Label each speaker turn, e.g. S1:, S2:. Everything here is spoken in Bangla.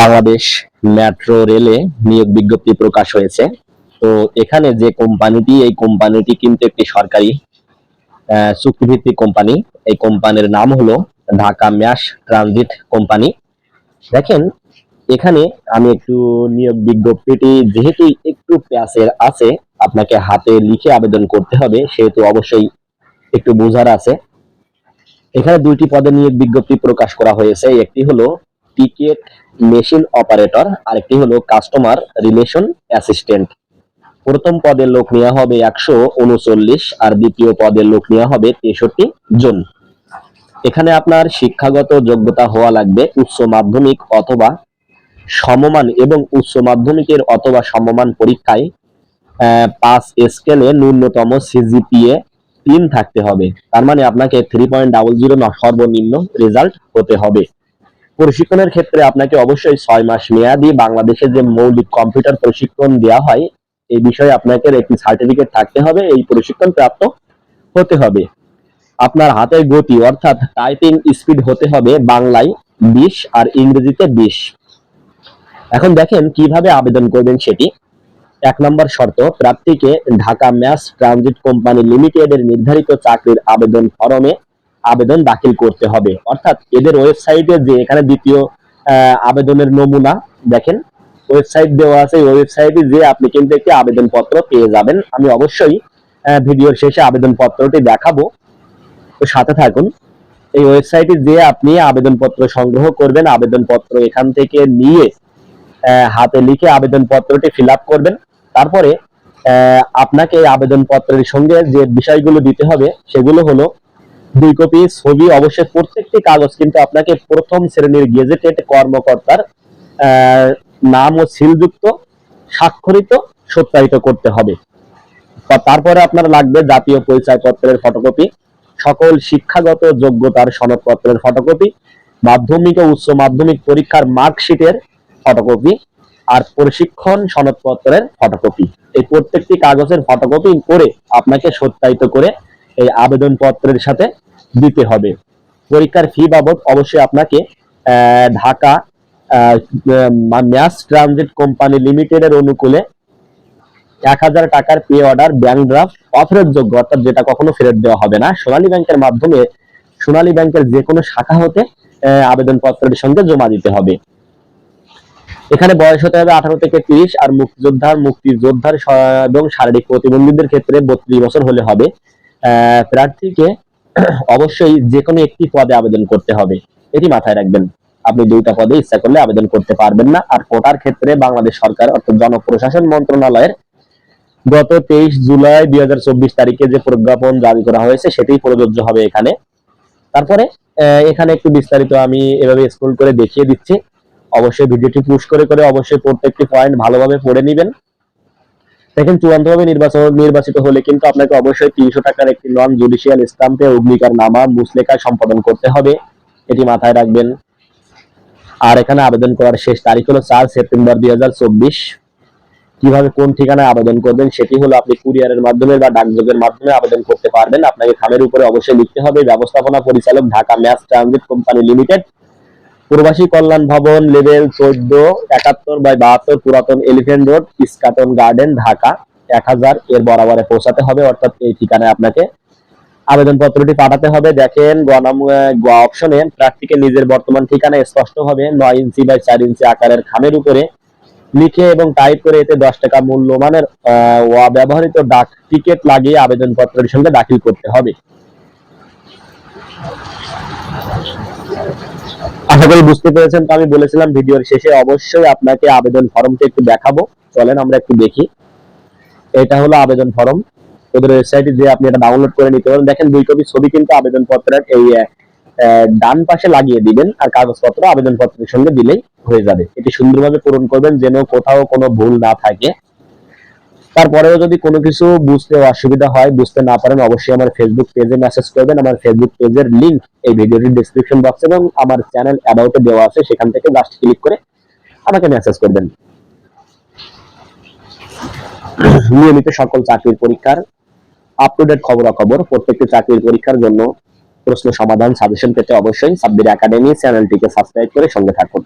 S1: বাংলাদেশ মেট্রো রেলে নিয়োগ বিজ্ঞপ্তি প্রকাশ হয়েছে। তো এখানে যে কোম্পানিটি, এই কোম্পানিটি কিন্তু একটি সরকারি চুক্তিভিত্তিক কোম্পানি। এই কোম্পানির নাম হলো ঢাকা ম্যাশ ট্রানজিট কোম্পানি। দেখেন, এখানে আমি একটু নিয়োগ বিজ্ঞপ্তিটি, যেহেতু একটু প্যাসের আছে, আপনাকে হাতে লিখে আবেদন করতে হবে, সেহেতু অবশ্যই একটু বোঝার আছে। এখানে দুইটি পদে নিয়োগ বিজ্ঞপ্তি প্রকাশ করা হয়েছে। একটি হলো টিকেট মেশিন অপারেটর আরেকটি হলো কাস্টমার রিলেশন অ্যাসিস্ট্যান্ট প্রথম পদের লোক নেওয়া হবে একশো উনচল্লিশ আর দ্বিতীয় পদের লোক নেওয়া হবে তেষট্টি জন। এখানে আপনার শিক্ষাগত যোগ্যতা হওয়া লাগবে উচ্চ মাধ্যমিক অথবা সমমান এবং উচ্চ মাধ্যমিকের অথবা সমমান পরীক্ষায় পাঁচ স্কেলে ন্যূনতম সিজিপিএ তিন থাকতে হবে। তার মানে আপনাকে থ্রি পয়েন্ট ডাবল জিরো সর্বনিম্ন রেজাল্ট হতে হবে। প্রশিক্ষণের ক্ষেত্রে আপনাকে অবশ্যই ছয় মাস মেয়াদি বাংলাদেশে যে মৌলিক কম্পিউটার প্রশিক্ষণ দেওয়া হয়, এই বিষয়ে আপনাকে একটি সার্টিফিকেট থাকতে হবে, এই প্রশিক্ষণ প্রাপ্ত হতে হবে। আপনার হাতের গতি, অর্থাৎ টাইপিং স্পিড হতে হবে বাংলায় বিশ আর ইংরেজিতে বিশ। এখন দেখেন কীভাবে আবেদন করবেন সেটি। এক নম্বর শর্ত প্রার্থীকে ঢাকা ম্যাস ট্রানজিট কোম্পানি লিমিটেডের নির্ধারিত চাকরির আবেদন ফরমে আবেদন দাখিল করতে হবে। অর্থাৎ এদের ওয়েবসাইটে যে এখানে দ্বিতীয় আবেদনের নমুনা, দেখেন, ওয়েবসাইট দেওয়া আছে ওয়েবসাইটে যে আপনি কিন্তু একটি আবেদনপত্র পেয়ে যাবেন। আমি অবশ্যই ভিডিওর শেষে আবেদনপত্রটি দেখাবো। তো সাথে থাকুন, এই ওয়েবসাইটে যে আপনি আবেদনপত্র সংগ্রহ করবেন, আবেদনপত্র এখান থেকে নিয়ে হাতে লিখে আবেদনপত্রটি ফিল আপ করবেন। তারপরে আপনাকে এই আবেদনপত্রের সঙ্গে যে বিষয়গুলো দিতে হবে, সেগুলো হলো দুই কপি, ছবি, অবশ্যই প্রত্যেকটি কাগজ কিন্তু আপনাকে প্রথম শ্রেণির গেজেটেড কর্মকর্তার নাম ও সিলযুক্ত, স্বাক্ষরিত, সত্যায়িত করতে হবে। তারপরে আপনার লাগবে জাতীয় পরিচয়পত্রের ফটোকপি, সকল শিক্ষাগত যোগ্যতার সনদপত্রের ফটোকপি, মাধ্যমিক ও উচ্চ মাধ্যমিক পরীক্ষার মার্কশিটের ফটোকপি, আর প্রশিক্ষণ সনদপত্রের ফটোকপি। এই প্রত্যেকটি কাগজের ফটোকপি করে আপনাকে সত্যায়িত করে এই আবেদনপত্রের সাথে দিতে হবে। পরীক্ষার ফি বাবদ অবশ্যই আপনাকে ঢাকা ম্যাস ট্রানজিট কোম্পানি লিমিটেডের অনুকূলে এক হাজার টাকার পে অর্ডার ব্যাংক ড্রাফট অফেরতযোগ্য, অর্থাৎ যেটা কখনো ফেরত দেওয়া হবে না। সোনালী ব্যাংকের মাধ্যমে সোনালী ব্যাংকের যে কোনো শাখা হতে আবেদনপত্রের সঙ্গে জমা দিতে হবে। এখানে বয়স হতে হবে আঠারো থেকে তিরিশ, আর মুক্তিযোদ্ধার মুক্তিযোদ্ধার এবং শারীরিক প্রতিবন্ধীদের ক্ষেত্রে বত্রিশ বছর হলে হবে। প্রার্থীকে অবশ্যই যে কোনো একটি পদে আবেদন করতে হবে। এটি মাথায় রাখবেন। আপনি দুইটা পদে ইচ্ছা করলে আবেদন করতে পারবেন না। আর কোটার ক্ষেত্রে বাংলাদেশ সরকার অর্থাৎ জনপ্রশাসন মন্ত্রণালয়ের গত তেইশ জুলাই দুই হাজার চব্বিশ তারিখে যে প্রজ্ঞাপন জারি করা হয়েছে সেটি প্রযোজ্য হবে এখানে। তারপরে এখানে একটু বিস্তারিত আমি এভাবে স্ক্রল করে দেখিয়ে দিচ্ছি। অবশ্যই ভিডিওটি পুশ করে করে অবশ্যই প্রত্যেকটি পয়েন্ট ভালোভাবে পড়ে নেবেন। দেখেন চূড়ান্তভাবে নির্বাচন নির্বাচিত হলে কিন্তু আপনাকে অবশ্যই তিনশো টাকার একটি নন জুডিশিয়াল স্টাম্পে অগ্নিকার নামা মুসলেখা সম্পাদন করতে হবে। এটি মাথায় রাখবেন। আর এখানে আবেদন করার শেষ তারিখ হলো চার সেপ্টেম্বর দুই হাজার চব্বিশ। কীভাবে কোন ঠিকানায় আবেদন করবেন সেটি হলো আপনি কুরিয়ারের মাধ্যমে বা ডাকযোগের মাধ্যমে আবেদন করতে পারবেন। আপনাকে খামের উপরে অবশ্যই লিখতে হবে। ব্যবস্থাপনা পরিচালক Dhaka mass transit company limited. প্রবাসী কল্যাণ ভবন লেভেল চোদ্দ একাত্তর বাই বাহাত্তর পুরাতন elephant road Eskaton garden Dhaka. এক হাজার এর বরাবরে পৌঁছাতে হবে অর্থাৎ এই ঠিকানায় আপনাকে আবেদনপত্রটি পাঠাতে হবে। দেখেন গণাম গ অপশনে প্রার্থীকে নিজের বর্তমান ঠিকানা স্পষ্টভাবে নয় ইঞ্চি বাই চার ইঞ্চি আকারের খামের উপরে লিখে এবং টাইপ করে এতে দশ টাকা মূল্যমানের আহ, অব্যবহৃত ডাক টিকিট লাগিয়ে আবেদনপত্রের সঙ্গে দাখিল করতে হবে। আশা করি বুঝতে পেরেছেন তো আমি বলেছিলাম ভিডিওর শেষে অবশ্যই আপনাকে আবেদন ফর্মটি একটু দেখাবো। চলেন আমরা একটু দেখি। এটা হলো আবেদন ফর্ম। ওদের ওয়েবসাইটে যে আপনি এটা ডাউনলোড করে নিতে পারেন। দেখেন দুই কপি ছবি কিন্তু আবেদন পত্রের এই ডান পাশে লাগিয়ে দিবেন আর কাগজপত্র আবেদন পত্রের সঙ্গে দিলেই হয়ে যাবে। এটি সুন্দরভাবে পূরণ করবেন যেন কোথাও কোনো ভুল না থাকে। তারপরেও যদি কোনো কিছু বুঝতে অসুবিধা হয়, বুঝতে না পারেন, অবশ্যই আমার ফেসবুক পেজে মেসেজ করবেন। আমার ফেসবুক পেজের লিংক এই ভিডিওটির ডিসক্রিপশন বক্স এবং আমার চ্যানেল অ্যাবাউটে দেওয়া আছে। সেখান থেকে জাস্ট ক্লিক করে আমাকে মেসেজ করবেন। নিয়মিত সকল চাকরির পরীক্ষার আপ টু ডেট খবরাখবর, প্রত্যেকটি চাকরির পরীক্ষার জন্য প্রশ্ন, সমাধান সাজেশন পেতে অবশ্যই সাব্বির একাডেমি চ্যানেলটিকে সাবস্ক্রাইব করে সঙ্গে থাকুন।